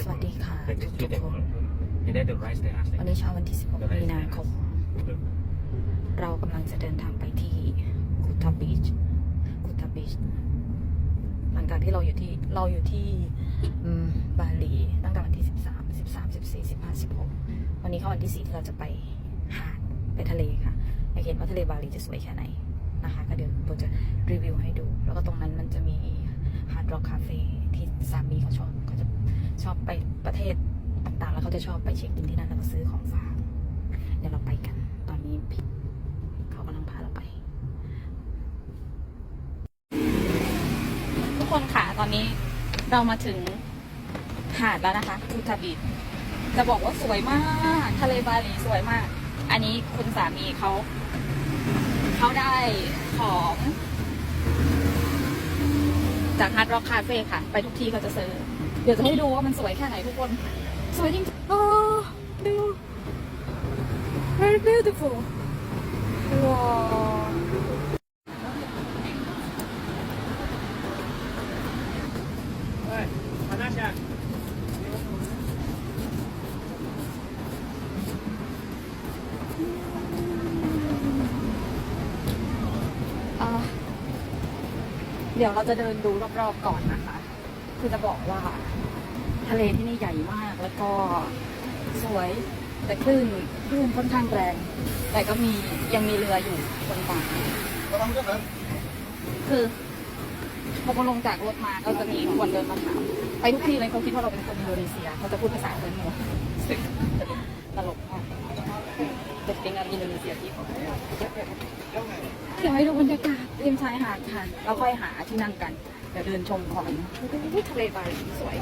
สวัสดีค่ะ Like ทุ this ก street ๆคน and then the rice they ask วันนี้เช้าวันที่ 16 มีนาคม เรากำลังจะเดินทางไปที่กุตาบีชกุตาบีชหลังจากที่เราอยู่ที่เราอยู่ที่อืมบาหลีตั้งแต่วันที่ 13 13 14 15 16 วันนี้เข้าวันที่ 4 ที่เราจะไปหาดไปทะเลค่ะอยากเห็นว่าทะเลบาหลีจะสวยแค่ไหนนะคะก็เดี๋ยวโบจะรีวิวให้ดู แล้วก็ตรงนั้นมันจะมีฮาร์ดร็อกคาเฟ่ที่สามีเขาชอบเขาจะ ชอบไปประเทศต่างๆ แล้วเขาจะชอบไปเช็คอินที่นั่นแล้วก็ซื้อของฝากเดี๋ยวเราไปกัน ตอนนี้พี่เขากำลังพาเราไป ทุกคนค่ะตอนนี้เรามาถึงหาดแล้วนะคะคูทาบิดจะบอกว่าสวยมาก ทะเลบาหลีสวยมาก อันนี้คุณสามีเขาเขาได้ของจากฮาร์ดร็อกคาเฟ่ค่ะ ไปทุกที่เขาจะซื้อ เดี๋ยวจะให้ดูว่ามันสวยแค่ไหนทุกคน สวยจริงๆโอ้ดู very beautiful ว้าวอะเดี๋ยวเราจะเดินดูรอบๆก่อนนะคะ คือจะบอกว่า ทะเลที่นี่ใหญ่มากแล้วก็สวยแต่คลื่นคลื่นค่อนข้างแรง แต่ก็มียังมีเรืออยู่บนฝั่งคือพอลงจากรถมาก็จะมีคนเดินมาถามไปทุกที่เลยเขาคิดว่าเราเป็นคนอินโดนีเซียเขาจะพูดภาษาเพื่อนเมืองซึ่งตลกมากแต่เป็นงานอินโดนีเซียที่เดี๋ยวให้ดูบรรยากาศริมชายหาดค่ะเราค่อยหาที่นั่งกัน เดี๋ยวเดินชมก่อนอุ๊ยทะเลบาหลีสวย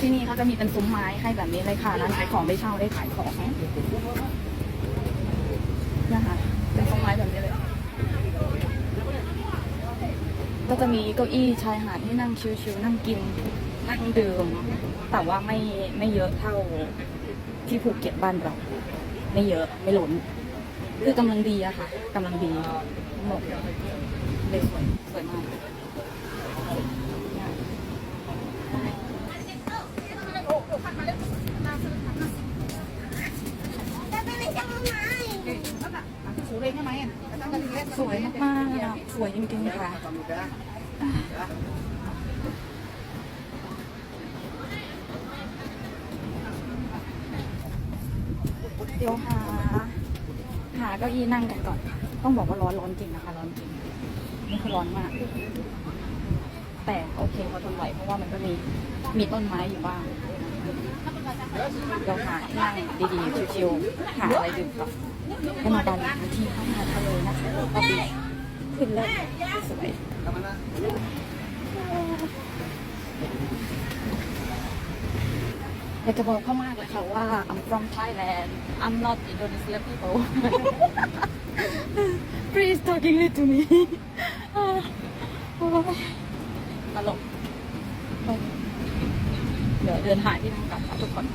ที่นี่เขาจะมีเป็นซุ้มไม้ให้แบบนี้เลยค่ะร้านขายของได้เช่าได้ขายของนะคะเป็นซุ้มไม้แบบนี้เลย ก็จะมีเก้าอี้ชายหาดให้นั่งชิวๆนั่งกินนั่งดื่มแต่ว่าไม่ไม่เยอะเท่าที่ภูเก็ตบ้านเรา ไม่เยอะไม่หล้นคือกำลังดีอะค่ะกำลังดีทั้งหมดเลยสวยสวยมากสวยมากๆอะสวยจริงๆค่ะ เดี๋ยวหา หาเก้าอี้นั่งกันก่อน ต้องบอกว่าร้อนร้อนจริงนะคะ ร้อนจริงนี่คือร้อนมาก แต่โอเคพอทนไหวเพราะว่ามันก็มีมีต้นไม้อยู่บ้างเดี๋ยวหาที่นั่งดีๆ ชิวๆ หาอะไรดื่มก่อนให้มาบาลีทั้งที่เข้ามาทะเลนะคะบาลีขึ้นเลิศสวย อยากจะบอกเขามากเลยค่ะว่า I'm from Thailand I'm not Indonesian people please talk English to me ตลกเดี๋ยวเดินหาที่นั่งกลับค่ะทุกคน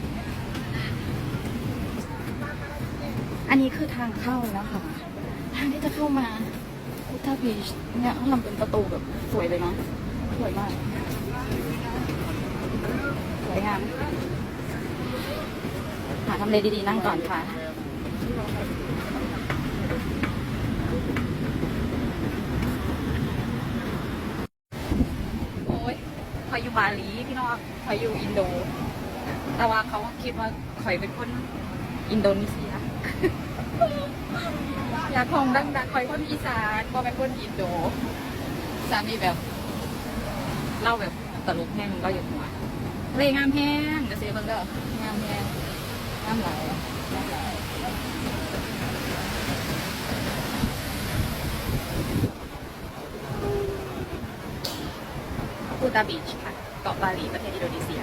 อันนี้คือทางเข้านะคะ ทางที่จะเข้ามาอุทาบีชเนี่ยเขาทำเป็นประตูแบบสวยเลยนะ สวยมาก สวยงาม ทำเลดีๆนั่งก่อนค่ะ โอ้ยคอยอยู่บาลีพี่น้องคอยอยู่อินโด แต่ว่าเขาคิดว่าคอยเป็นคนอินโดนีเซีย อยากของดังๆคอยคนอีสานก็เป็นคนอินโด สามีแบบเล่าแบบตลกแห้งก็อยู่หัวเพลงงามแห้งเดี๋ยวเสียเบิ่งเด้อ น้ำไหลกูตาบีชค่ะเกาะบาหลีประเทศอินโดนีเซีย